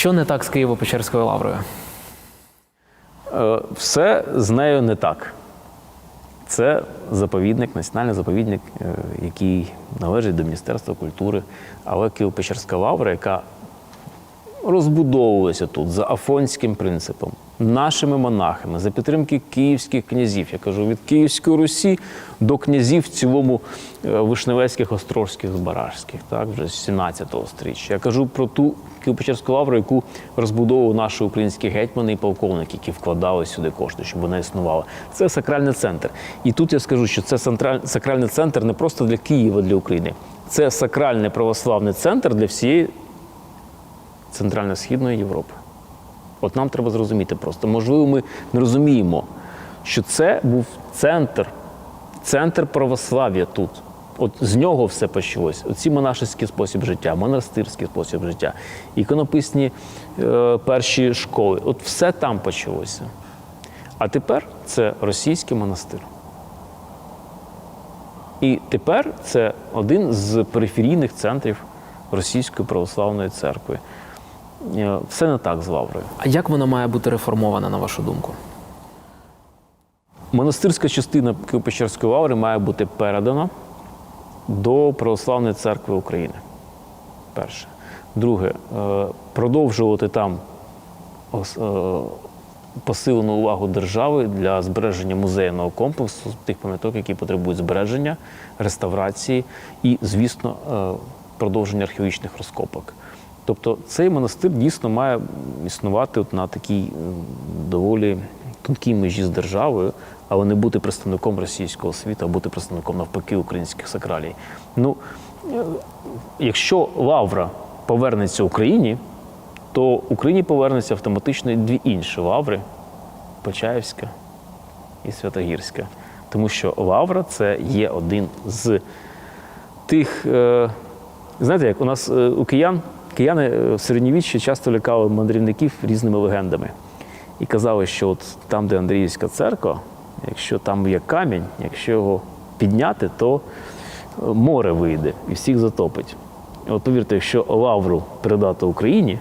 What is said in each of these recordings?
Що не так з Києво-Печерською лаврою? Е, Все з нею не так. Це заповідник, національний заповідник, е, який належить до Міністерства культури, але Києво-Печерська лавра, яка розбудовувалася тут за афонським принципом, нашими монахами, за підтримки київських князів. Я кажу, від Київської Русі до князів в цілому е, Вишневецьких, Острозьких, Збаражських, так, вже з 17 сторіччя. Я кажу про ту Києво-Печерську лавру, яку розбудовували наші українські гетьмани і полковники, які вкладали сюди кошти, щоб вона існувала. Це сакральний центр. І тут я скажу, що це сакральний центр не просто для Києва, для України. Це сакральний православний центр для всієї Центрально-Східної Європи. От нам треба зрозуміти просто. Можливо, ми не розуміємо, що це був центр, центр православ'я тут. От з нього все почалось. Оці монашеський спосіб життя, монастирський спосіб життя, іконописні е, перші школи. От все там почалося. А тепер це російський монастир. І тепер це один з периферійних центрів Російської православної церкви. Е, Все не так з Лаврою. А як вона має бути реформована, на вашу думку? Монастирська частина Києво-Печерської лаври має бути передана до Православної церкви України. Перше. Друге, е, продовжувати там е, посилену увагу держави для збереження музейного комплексу тих пам'яток, які потребують збереження, реставрації і, звісно, продовження археологічних розкопок. Тобто цей монастир дійсно має існувати от на такій доволі тонкій межі з державою, але не бути представником російського світу, а бути представником навпаки українських сакралій. Ну, е, якщо Лавра повернеться Україні, то Україні повернеться автоматично і дві інші лаври Почаївська і Святогірська. Тому що Лавра це є один з тих. Е, знаєте, як у нас е, у киян, кияни е, в середньовіччі часто лякали мандрівників різними легендами. І казали, що от там, де Андріївська церква, якщо там є камінь, якщо його підняти, то е, море вийде і всіх затопить. От повірте, якщо лавру передати Україні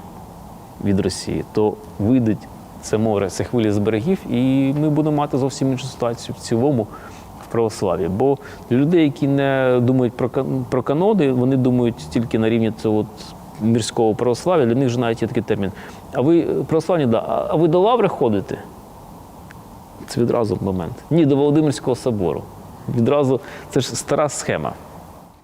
від Росії, то вийде це море, це хвилі з берегів, і ми будемо мати зовсім іншу ситуацію в цілому в православ'ї. Бо для людей, які не думають про, кан- про канони, вони думають тільки на рівні цього мірського православ'я, для них вже навіть є такий термін. А ви е, православні, да, а- а ви до лаври ходите? Це відразу момент. Ні, до Володимирського собору. Відразу це ж стара схема.